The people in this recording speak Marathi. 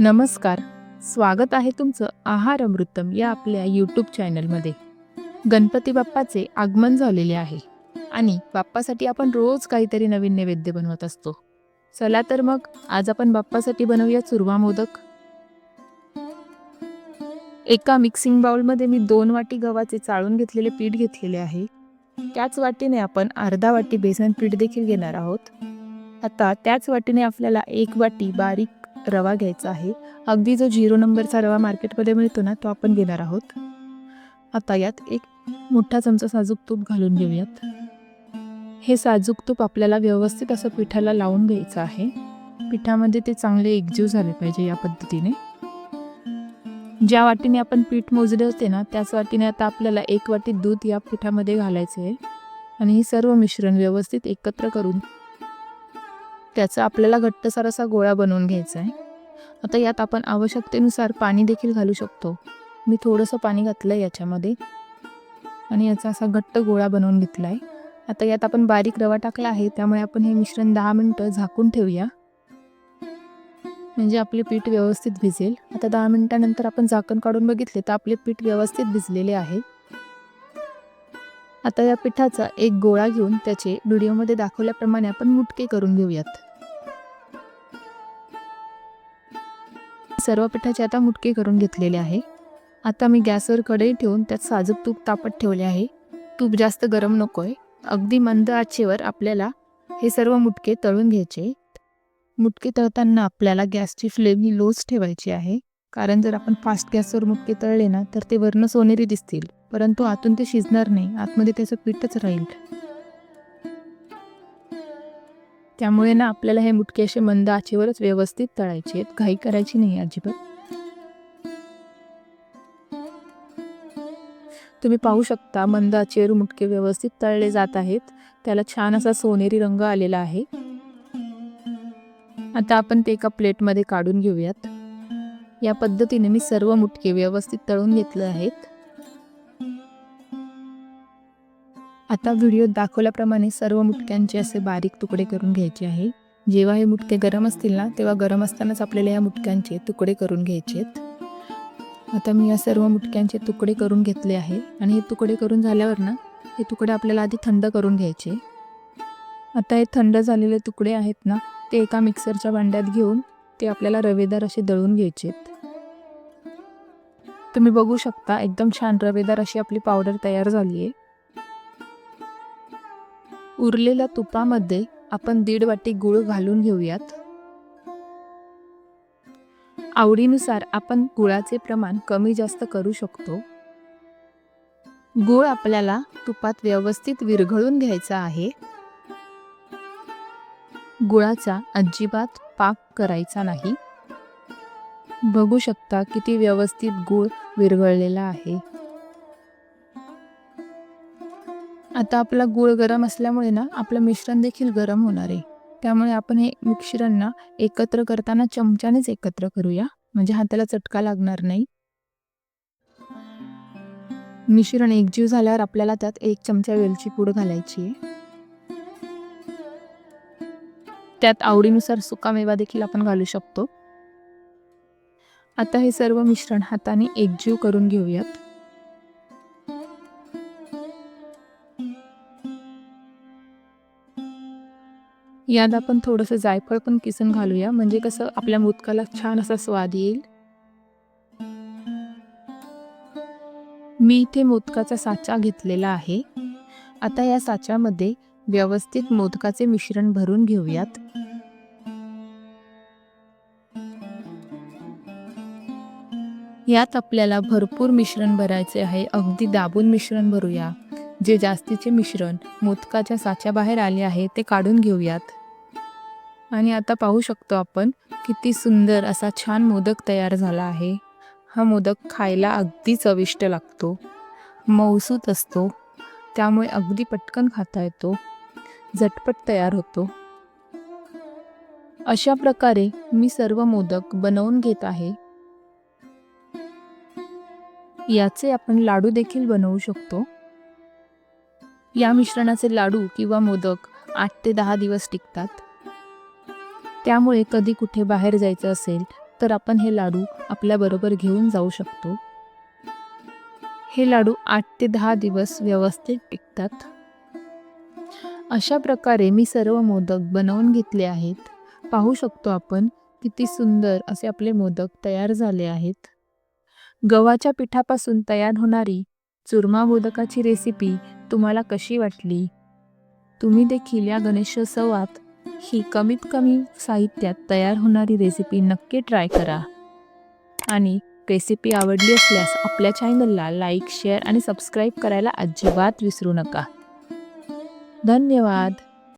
नमस्कार. स्वागत आहे तुमचं आहार अमृतम या आपल्या यूट्यूब चॅनलमध्ये गणपती बाप्पाचे आगमन झालेले आहे आणि बाप्पासाठी आपण रोज काहीतरी नवीन नैवेद्य बनवत असतो. चला तर मग आज आपण बाप्पासाठी बनवूया चुरवा मोदक. एका मिक्सिंग बाउलमध्ये मी दोन वाटी गव्हाचे चाळून घेतलेले पीठ घेतलेले आहे. त्याच वाटीने आपण अर्धा वाटी बेसन पीठ देखील घेणार आहोत. आता त्याच वाटीने आपल्याला एक वाटी बारीक रवा घ्यायचा आहे. अगदी जो झिरो नंबरचा रवा मार्केटमध्ये मिळतो ना तो आपण घेणार आहोत. आता यात एक मोठा चमचा साजूक तूप घालून घेऊयात. हे साजूक तूप आपल्याला व्यवस्थित असं पिठाला लावून घ्यायचं आहे. पिठामध्ये ते चांगले एकजीव झाले पाहिजे या पद्धतीने. ज्या वाटीने आपण पीठ मोजले होते ना त्याच वाटीने आता आपल्याला एक वाटी दूध या पिठामध्ये घालायचे आहे. आणि हे सर्व मिश्रण व्यवस्थित एकत्र करून त्याचा आपल्याला घट्टसार असा गोळा बनवून घ्यायचा आहे. आता यात आपण आवश्यकतेनुसार पाणी देखील घालू शकतो. मी थोडंसं पाणी घातलं आहे याच्यामध्ये. आणि याचा असा घट्ट गोळा बनवून घेतला आहे आता यात आपण बारीक रवा टाकला आहे त्यामुळे आपण हे मिश्रण दहा मिनटं झाकून ठेवूया. म्हणजे आपले पीठ व्यवस्थित भिजेल. आता दहा मिनटानंतर आपण झाकण काढून बघितले तर आपले पीठ व्यवस्थित भिजलेले आहे. आता या पिठाचा एक गोळा घेऊन त्याचे व्हिडिओमध्ये दाखवल्याप्रमाणे आपण मुटके करून घेऊयात. सर्व पिठाचे आता मुटके करून घेतलेले आहे. आता मी गॅसवर कढई ठेवून त्यात साजूक तूप तापत ठेवले आहे. तूप जास्त गरम नको आहे अगदी मंद आचेवर आपल्याला हे सर्व मुटके तळून घ्यायचे मुटके तळताना आपल्याला गॅसची फ्लेम ही लोच ठेवायची आहे. कारण जर आपण फास्ट गॅसवर मुटके तळले ना तर ते वर्ण सोनेरी दिसतील. परंतु आतून ते शिजणार नाही. आतमध्ये त्याचं पीठच राहील. त्यामुळे ना आपल्याला हे मुटके असे मंद आचेवरच व्यवस्थित तळायचे आहेत. घाई करायची नाही अजिबात. तुम्ही पाहू शकता मंद आचेवर मुटके व्यवस्थित तळले जात आहेत. त्याला छान असा सोनेरी रंग आलेला आहे. आता आपण ते एका प्लेटमध्ये काढून घेऊयात. या पद्धतीने मी सर्व मुटके व्यवस्थित तळून घेतले आहेत. आता व्हिडिओत दाखवल्याप्रमाणे सर्व मुटक्यांचे असे बारीक तुकडे करून घ्यायचे आहे. जेव्हा हे मुटके गरम असतील ना तेव्हा गरम असतानाच आपल्याला या मुटक्यांचे तुकडे करून घ्यायचे आहेत. आता मी या सर्व मुटक्यांचे तुकडे करून घेतले आहे. आणि हे तुकडे करून झाल्यावर ना हे तुकडे आपल्याला आधी थंड करून घ्यायचे. आता हे थंड झालेले तुकडे आहेत ना ते एका मिक्सरच्या भांड्यात घेऊन ते आपल्याला रवेदार असे दळून घ्यायचे तुम्ही बघू शकता एकदम छान रवेदार अशी आपली पावडर तयार झाली आहे. उरलेल्या तुपामध्ये आपण दीड वाटी गूळ घालून घेऊयात. आवडीनुसार आपण गुळाचे प्रमाण कमी जास्त करू शकतो. गूळ आपल्याला तुपात व्यवस्थित विरघळून घ्यायचा आहे. गुळाचा अजिबात पाक करायचा नाही. बघू शकता किती व्यवस्थित गूळ विरघळलेला आहे. आता आपला गूळ गरम असल्यामुळे ना आपलं मिश्रण देखील गरम होणार आहे. त्यामुळे आपण हे मिश्रण ना एकत्र करताना चमच्यानेच एकत्र करूया. म्हणजे हाताला चटका लागणार नाही. मिश्रण एकजीव झाल्यावर आपल्याला त्यात एक चमचा वेलची पूड घालायची आहे. त्यात आवडीनुसार सुकामेवा देखील आपण घालू शकतो. आता हे सर्व मिश्रण हाताने एकजीव करून घेऊयात. यात आपण थोडंसं जायफळ पण किसून घालूया. म्हणजे कसं आपल्या मोदकाला छान असा स्वाद येईल. मी इथे मोदकाचा साचा घेतलेला आहे. आता या साच्यामध्ये व्यवस्थित मोदकाचे मिश्रण भरून घेऊयात. यात आपल्याला भरपूर मिश्रण भरायचे आहे. अगदी दाबून मिश्रण भरूया. जे जास्तीचे मिश्रण मोदकाच्या साच्याबाहेर आले आहे ते काढून घेऊयात. आणि आता पाहू शकतो आपण किती सुंदर असा छान मोदक तयार झाला आहे. हा मोदक खायला अगदी चविष्ट लागतो. मौसूत असतो. त्यामुळे अगदी पटकन खाता येतो. झटपट तयार होतो. अशा प्रकारे मी सर्व मोदक बनवून घेत आहे. याचे आपण लाडू देखील बनवू शकतो. या मिश्रणाचे लाडू किंवा मोदक आठ ते दहा दिवस टिकतात. त्यामुळे कधी कुठे बाहेर जायचं असेल तर आपण हे लाडू आपल्याबरोबर घेऊन जाऊ शकतो. हे लाडू आठ ते दहा दिवस व्यवस्थित टिकतात. अशा प्रकारे मी सर्व मोदक बनवून घेतले आहेत. पाहू शकतो आपण किती सुंदर असे आपले मोदक तयार झाले आहेत. गव्हाच्या पिठापासून तयार होणारी चुरमा मोदकाची रेसिपी तुम्हाला कशी वाटली? तुम्ही देखील या गणेशोत्सवात ही कमीत कमी साहित्यात तयार होणारी रेसिपी नक्की ट्राय करा. आणि रेसिपी आवडली असल्यास आपल्या चॅनलला लाईक शेअर आणि सबस्क्राईब करायला अजिबात विसरू नका. धन्यवाद.